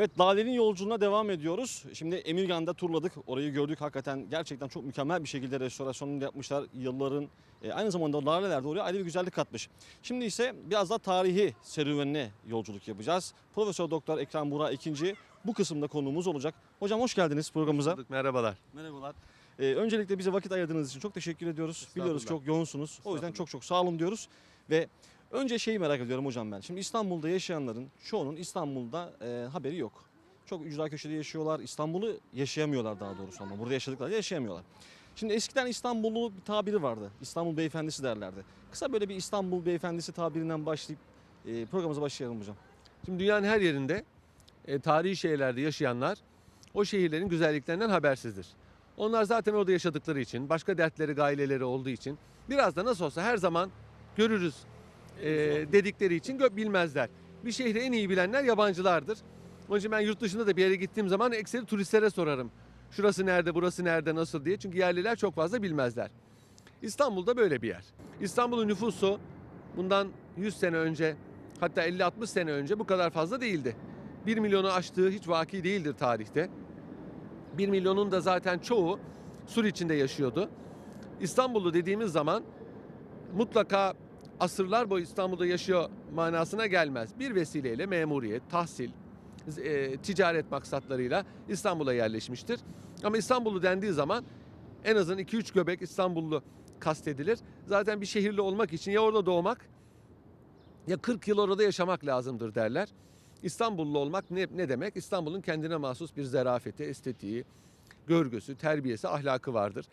Evet Lale'nin yolculuğuna devam ediyoruz. Şimdi Emirgan'da turladık. Orayı gördük. Hakikaten gerçekten çok mükemmel bir şekilde restorasyonunu yapmışlar. Yılların e, aynı zamanda Laleler de oraya ayrı bir güzellik katmış. Şimdi ise biraz daha tarihi serüvenine yolculuk yapacağız. Profesör Doktor Ekrem Burak ikinci bu kısımda konuğumuz olacak. Hocam hoş geldiniz programımıza. Merhabalar. Merhabalar. Ee, öncelikle bize vakit ayırdığınız için çok teşekkür ediyoruz. Biliyoruz çok yoğunsunuz. O yüzden çok çok sağ olun diyoruz. Ve önce şeyi merak ediyorum hocam ben. Şimdi İstanbul'da yaşayanların çoğunun İstanbul'da e, haberi yok. Çok ücra köşede yaşıyorlar. İstanbul'u yaşayamıyorlar daha doğrusu ama burada yaşadıkları yaşayamıyorlar. Şimdi eskiden İstanbullu bir tabiri vardı. İstanbul beyefendisi derlerdi. Kısa böyle bir İstanbul beyefendisi tabirinden başlayıp e, programımıza başlayalım hocam. Şimdi dünyanın her yerinde e, tarihi şehirlerde yaşayanlar o şehirlerin güzelliklerinden habersizdir. Onlar zaten orada yaşadıkları için, başka dertleri, gaileleri olduğu için biraz da nasıl olsa her zaman görürüz e, dedikleri için bilmezler. Bir şehri en iyi bilenler yabancılardır. Onun için ben yurt dışında da bir yere gittiğim zaman ekseri turistlere sorarım. Şurası nerede, burası nerede, nasıl diye. Çünkü yerliler çok fazla bilmezler. İstanbul'da böyle bir yer. İstanbul'un nüfusu bundan 100 sene önce hatta 50-60 sene önce bu kadar fazla değildi. 1 milyonu aştığı hiç vaki değildir tarihte. 1 milyonun da zaten çoğu sur içinde yaşıyordu. İstanbullu dediğimiz zaman mutlaka asırlar boyu İstanbul'da yaşıyor manasına gelmez. Bir vesileyle memuriyet, tahsil, e, ticaret maksatlarıyla İstanbul'a yerleşmiştir. Ama İstanbullu dendiği zaman en azından 2-3 göbek İstanbullu kastedilir. Zaten bir şehirli olmak için ya orada doğmak ya 40 yıl orada yaşamak lazımdır derler. İstanbullu olmak ne, ne demek? İstanbul'un kendine mahsus bir zerafeti, estetiği, görgüsü, terbiyesi, ahlakı vardır.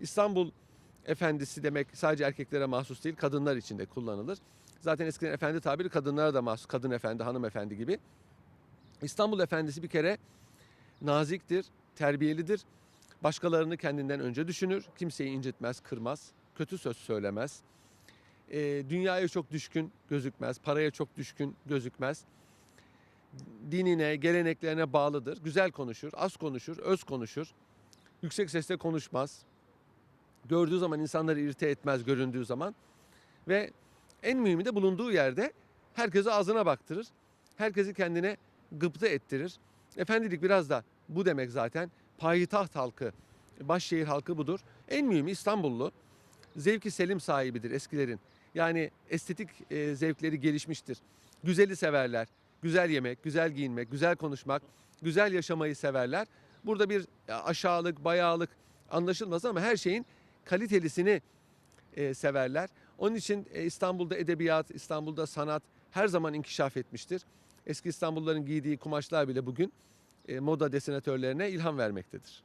İstanbul efendisi demek sadece erkeklere mahsus değil, kadınlar için de kullanılır. Zaten eskiden efendi tabiri kadınlara da mahsus, kadın efendi, hanımefendi gibi. İstanbul efendisi bir kere naziktir, terbiyelidir. Başkalarını kendinden önce düşünür, kimseyi incitmez, kırmaz, kötü söz söylemez. Ee, dünyaya çok düşkün gözükmez, paraya çok düşkün gözükmez. Dinine, geleneklerine bağlıdır. Güzel konuşur, az konuşur, öz konuşur. Yüksek sesle konuşmaz. Gördüğü zaman insanları irite etmez göründüğü zaman. Ve en mühimi de bulunduğu yerde herkese ağzına baktırır. Herkesi kendine gıpta ettirir. Efendilik biraz da bu demek zaten. Payitaht halkı, başşehir halkı budur. En mühimi İstanbullu zevki selim sahibidir eskilerin. Yani estetik e, zevkleri gelişmiştir. Güzeli severler. Güzel yemek, güzel giyinmek, güzel konuşmak, güzel yaşamayı severler. Burada bir e, aşağılık, bayağılık anlaşılmaz ama her şeyin kalitelisini e, severler. Onun için e, İstanbul'da edebiyat, İstanbul'da sanat her zaman inkişaf etmiştir. Eski İstanbulluların giydiği kumaşlar bile bugün e, moda desenatörlerine ilham vermektedir.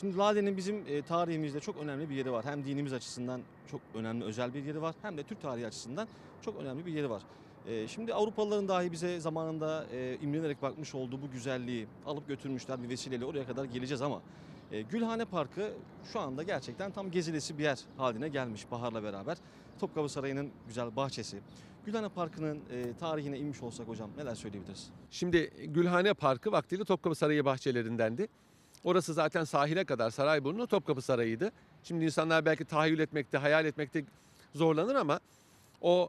Şimdi Lale'nin bizim e, tarihimizde çok önemli bir yeri var. Hem dinimiz açısından çok önemli özel bir yeri var. Hem de Türk tarihi açısından çok önemli bir yeri var. E, şimdi Avrupalıların dahi bize zamanında e, imrenerek bakmış olduğu bu güzelliği alıp götürmüşler bir vesileyle oraya kadar geleceğiz ama e, Gülhane Parkı şu anda gerçekten tam gezilesi bir yer haline gelmiş baharla beraber. Topkapı Sarayı'nın güzel bahçesi. Gülhane Parkı'nın e, tarihine inmiş olsak hocam neler söyleyebiliriz? Şimdi Gülhane Parkı vaktiyle Topkapı Sarayı bahçelerindendi. Orası zaten sahile kadar Sarayburnu Topkapı Sarayı'ydı. Şimdi insanlar belki tahayyül etmekte, hayal etmekte zorlanır ama o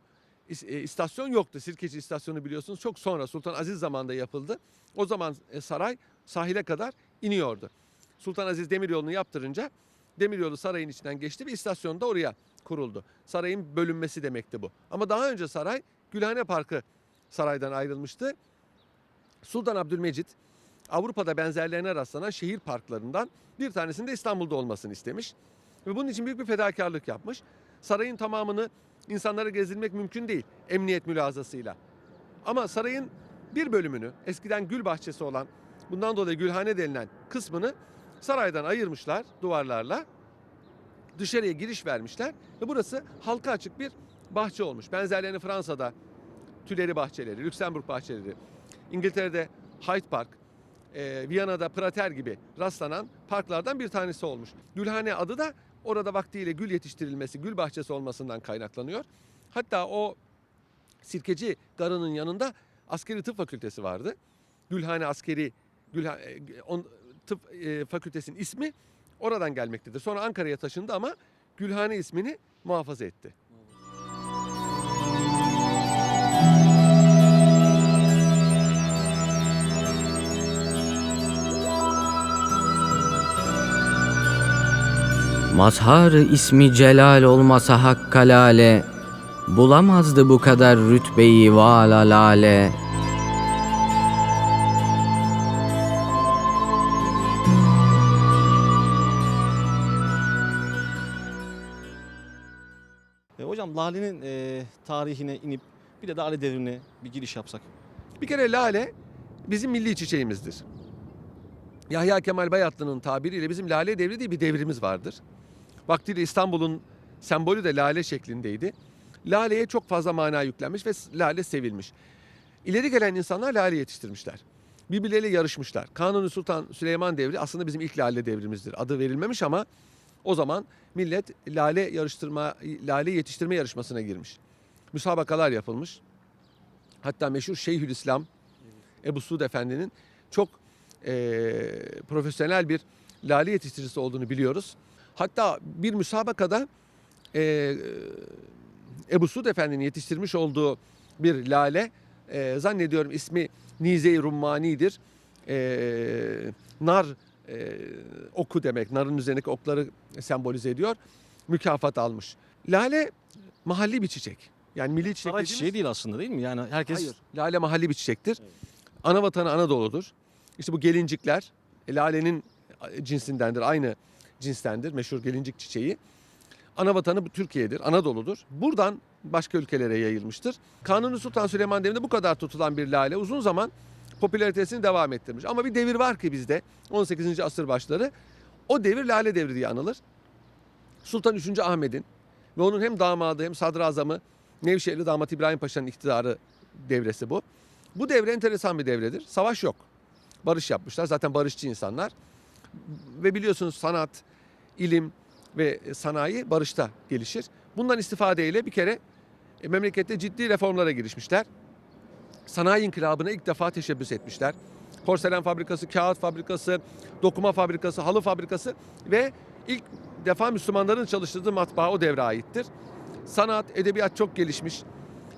e, istasyon yoktu. Sirkeci istasyonu biliyorsunuz çok sonra Sultan Aziz zamanında yapıldı. O zaman saray sahile kadar iniyordu. Sultan Aziz demiryolunu yaptırınca demiryolu sarayın içinden geçti ve istasyon da oraya kuruldu. Sarayın bölünmesi demekti bu. Ama daha önce saray Gülhane Parkı saraydan ayrılmıştı. Sultan Abdülmecit Avrupa'da benzerlerine rastlanan şehir parklarından bir tanesinde İstanbul'da olmasını istemiş. Ve bunun için büyük bir fedakarlık yapmış. Sarayın tamamını insanlara gezdirmek mümkün değil emniyet mülazasıyla. Ama sarayın bir bölümünü eskiden gül bahçesi olan bundan dolayı gülhane denilen kısmını saraydan ayırmışlar duvarlarla. Dışarıya giriş vermişler ve burası halka açık bir bahçe olmuş. Benzerlerini Fransa'da Tüleri bahçeleri, Lüksemburg bahçeleri, İngiltere'de Hyde Park, e, Viyana'da Prater gibi rastlanan parklardan bir tanesi olmuş. Gülhane adı da orada vaktiyle gül yetiştirilmesi, gül bahçesi olmasından kaynaklanıyor. Hatta o Sirkeci Garı'nın yanında askeri tıp fakültesi vardı. Gülhane Askeri Gülha, e, on, Tıp e, Fakültesi'nin ismi oradan gelmektedir. Sonra Ankara'ya taşındı ama Gülhane ismini muhafaza etti. mazhar ismi celal olmasa hakkalale, bulamazdı bu kadar rütbeyi valalale. E, hocam lalenin e, tarihine inip bir de lale devrine bir giriş yapsak. Bir kere lale bizim milli çiçeğimizdir. Yahya Kemal Bayatlı'nın tabiriyle bizim lale devri diye bir devrimiz vardır. Vaktiyle İstanbul'un sembolü de lale şeklindeydi. Laleye çok fazla mana yüklenmiş ve lale sevilmiş. İleri gelen insanlar lale yetiştirmişler. Birbirleriyle yarışmışlar. Kanuni Sultan Süleyman devri aslında bizim ilk lale devrimizdir. Adı verilmemiş ama o zaman millet lale yarıştırma, lale yetiştirme yarışmasına girmiş. Müsabakalar yapılmış. Hatta meşhur Şeyhülislam Ebu Suud Efendi'nin çok eee, profesyonel bir lale yetiştiricisi olduğunu biliyoruz. Hatta bir müsabakada eee Ebu Suud Efendi'nin yetiştirmiş olduğu bir lale eee, zannediyorum ismi Nize-i Rummani'dir. Eee, nar eee, oku demek. Narın üzerindeki okları sembolize ediyor. Mükafat almış. Lale mahalli bir çiçek. Yani milli çiçek Saray dediğimiz- çiçeği değil aslında değil mi? Yani herkes Hayır. Lale mahalli bir çiçektir. Ana vatanı Anadolu'dur. İşte bu gelincikler e, lalenin cinsindendir. Aynı cinstendir. Meşhur gelincik çiçeği. Ana vatanı bu Türkiye'dir. Anadolu'dur. Buradan başka ülkelere yayılmıştır. Kanuni Sultan Süleyman devrinde bu kadar tutulan bir lale uzun zaman popülaritesini devam ettirmiş. Ama bir devir var ki bizde 18. asır başları. O devir lale devri diye anılır. Sultan 3. Ahmet'in ve onun hem damadı hem sadrazamı Nevşehirli damat İbrahim Paşa'nın iktidarı devresi bu. Bu devre enteresan bir devredir. Savaş yok. Barış yapmışlar. Zaten barışçı insanlar. Ve biliyorsunuz sanat, ilim ve sanayi barışta gelişir. Bundan istifadeyle bir kere e, memlekette ciddi reformlara girişmişler. Sanayi inkılabına ilk defa teşebbüs etmişler. Porselen fabrikası, kağıt fabrikası, dokuma fabrikası, halı fabrikası ve ilk defa Müslümanların çalıştırdığı matbaa o devre aittir. Sanat, edebiyat çok gelişmiş.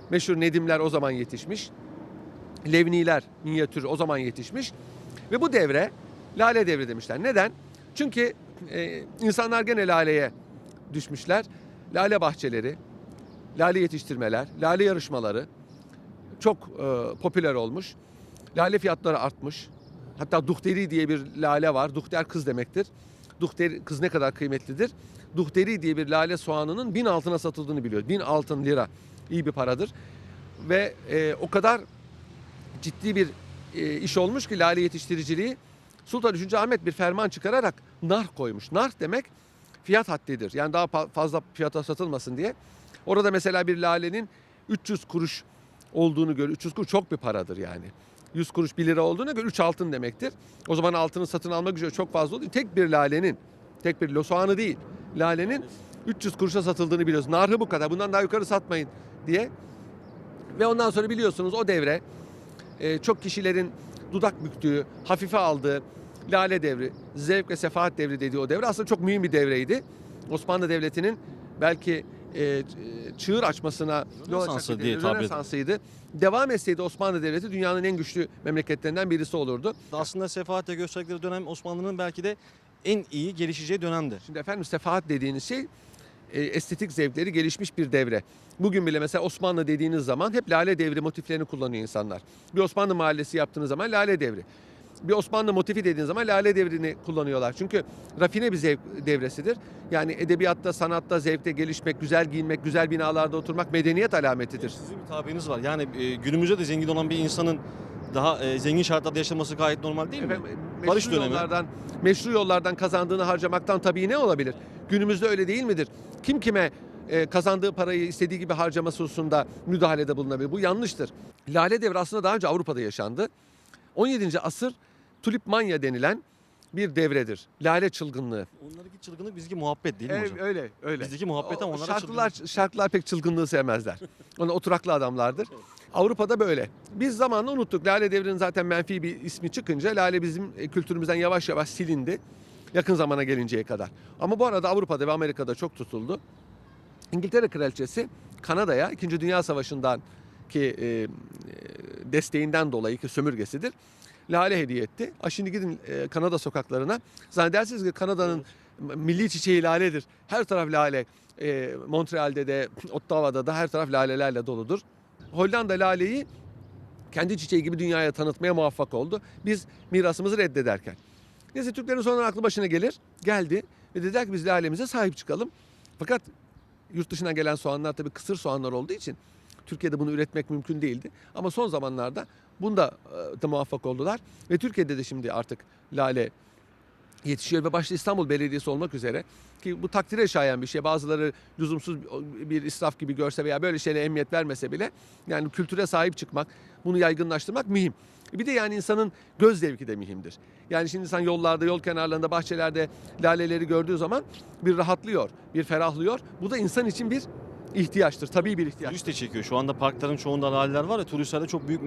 Meşhur Nedimler o zaman yetişmiş. Levniler, minyatür o zaman yetişmiş. Ve bu devre lale devri demişler. Neden? Çünkü e, insanlar gene laleye düşmüşler. Lale bahçeleri, lale yetiştirmeler, lale yarışmaları çok e, popüler olmuş. Lale fiyatları artmış. Hatta duhteri diye bir lale var. Duhter kız demektir. Duhteri kız ne kadar kıymetlidir? Duhteri diye bir lale soğanının bin altına satıldığını biliyor. Bin altın lira. iyi bir paradır. Ve e, o kadar ciddi bir e, iş olmuş ki lale yetiştiriciliği. Sultan 3. Ahmet bir ferman çıkararak nar koymuş. Nar demek fiyat haddidir. Yani daha fa- fazla fiyata satılmasın diye. Orada mesela bir lalenin 300 kuruş olduğunu gör. 300 kuruş çok bir paradır yani. 100 kuruş 1 lira olduğuna göre 3 altın demektir. O zaman altının satın alma gücü çok fazla için tek bir lalenin, tek bir soğanı değil, lalenin 300 kuruşa satıldığını biliyoruz. Narhı bu kadar. Bundan daha yukarı satmayın diye. Ve ondan sonra biliyorsunuz o devre e, çok kişilerin dudak büktüğü, hafife aldığı lale devri, zevk ve sefahat devri dediği o devre aslında çok mühim bir devreydi. Osmanlı Devleti'nin belki e, çığır açmasına Rönesansı bir diye tabir. Rönesansıydı. Devam etseydi Osmanlı Devleti dünyanın en güçlü memleketlerinden birisi olurdu. aslında sefahatle gösterdikleri dönem Osmanlı'nın belki de en iyi gelişeceği dönemdi. Şimdi efendim sefahat dediğiniz şey e, estetik zevkleri gelişmiş bir devre. Bugün bile mesela Osmanlı dediğiniz zaman hep lale devri motiflerini kullanıyor insanlar. Bir Osmanlı mahallesi yaptığınız zaman lale devri. Bir Osmanlı motifi dediğiniz zaman lale devrini kullanıyorlar. Çünkü rafine bir zevk devresidir. Yani edebiyatta, sanatta, zevkte gelişmek, güzel giyinmek, güzel binalarda oturmak medeniyet alametidir. Sizin bir tabiriniz var. Yani e, günümüzde de zengin olan bir insanın daha e, zengin şartlarda yaşaması gayet normal değil mi? Efendim, Barış meşru dönemi. yollardan, meşru yollardan kazandığını harcamaktan tabii ne olabilir? Günümüzde öyle değil midir? Kim kime e, kazandığı parayı istediği gibi harcaması hususunda müdahalede bulunabilir? Bu yanlıştır. Lale devri aslında daha önce Avrupa'da yaşandı. 17. asır tulipmanya denilen bir devredir. Lale çılgınlığı. Onlardaki çılgınlık bizdeki muhabbet değil mi hocam? öyle, öyle. Bizdeki muhabbet ama onlara şarkılar, şarkılar pek çılgınlığı sevmezler. Onlar oturaklı adamlardır. Avrupa'da böyle. Biz zamanla unuttuk. Lale devrinin zaten menfi bir ismi çıkınca Lale bizim e, kültürümüzden yavaş yavaş silindi. Yakın zamana gelinceye kadar. Ama bu arada Avrupa'da ve Amerika'da çok tutuldu. İngiltere Kraliçesi Kanada'ya 2. Dünya Savaşı'ndan ki e, e, desteğinden dolayı ki sömürgesidir. Lale hediye etti. Ha şimdi gidin e, Kanada sokaklarına. Zannedersiniz ki Kanada'nın milli çiçeği laledir. Her taraf lale. E, Montreal'de de, Ottawa'da da her taraf lalelerle doludur. Hollanda laleyi kendi çiçeği gibi dünyaya tanıtmaya muvaffak oldu. Biz mirasımızı reddederken. Neyse Türklerin sonradan aklı başına gelir. Geldi ve dediler ki biz lalemize sahip çıkalım. Fakat yurt dışından gelen soğanlar tabii kısır soğanlar olduğu için Türkiye'de bunu üretmek mümkün değildi. Ama son zamanlarda bunda e, da muvaffak oldular. Ve Türkiye'de de şimdi artık lale yetişiyor ve başta İstanbul Belediyesi olmak üzere ki bu takdire şayan bir şey. Bazıları lüzumsuz bir israf gibi görse veya böyle şeylere emniyet vermese bile yani kültüre sahip çıkmak, bunu yaygınlaştırmak mühim. Bir de yani insanın göz zevki de mühimdir. Yani şimdi insan yollarda, yol kenarlarında, bahçelerde laleleri gördüğü zaman bir rahatlıyor, bir ferahlıyor. Bu da insan için bir ihtiyaçtır, tabii bir ihtiyaç. Turist de çekiyor. Şu anda parkların çoğunda laleler var ya turistlere çok büyük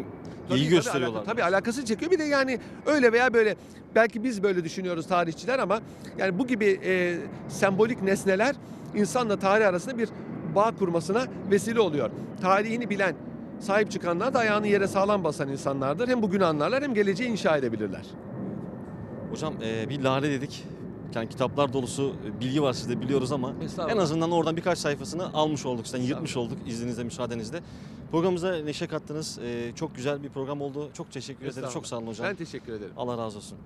Tabii, ilgi tabii, gösteriyorlar. alaka- tabii alakasını çekiyor. Bir de yani öyle veya böyle belki biz böyle düşünüyoruz tarihçiler ama yani bu gibi e, sembolik nesneler insanla tarih arasında bir bağ kurmasına vesile oluyor. Tarihini bilen, sahip çıkanlar da ayağını yere sağlam basan insanlardır. Hem bugünü anlarlar hem geleceği inşa edebilirler. Hocam e, bir lale dedik. Yani kitaplar dolusu e, bilgi var sizde biliyoruz ama en azından oradan birkaç sayfasını almış olduk. Sen yırtmış olduk izninizle, müsaadenizle. Programımıza neşe kattınız. E, çok güzel bir program oldu. Çok teşekkür ederim. Çok sağ olun hocam. Ben teşekkür ederim. Allah razı olsun.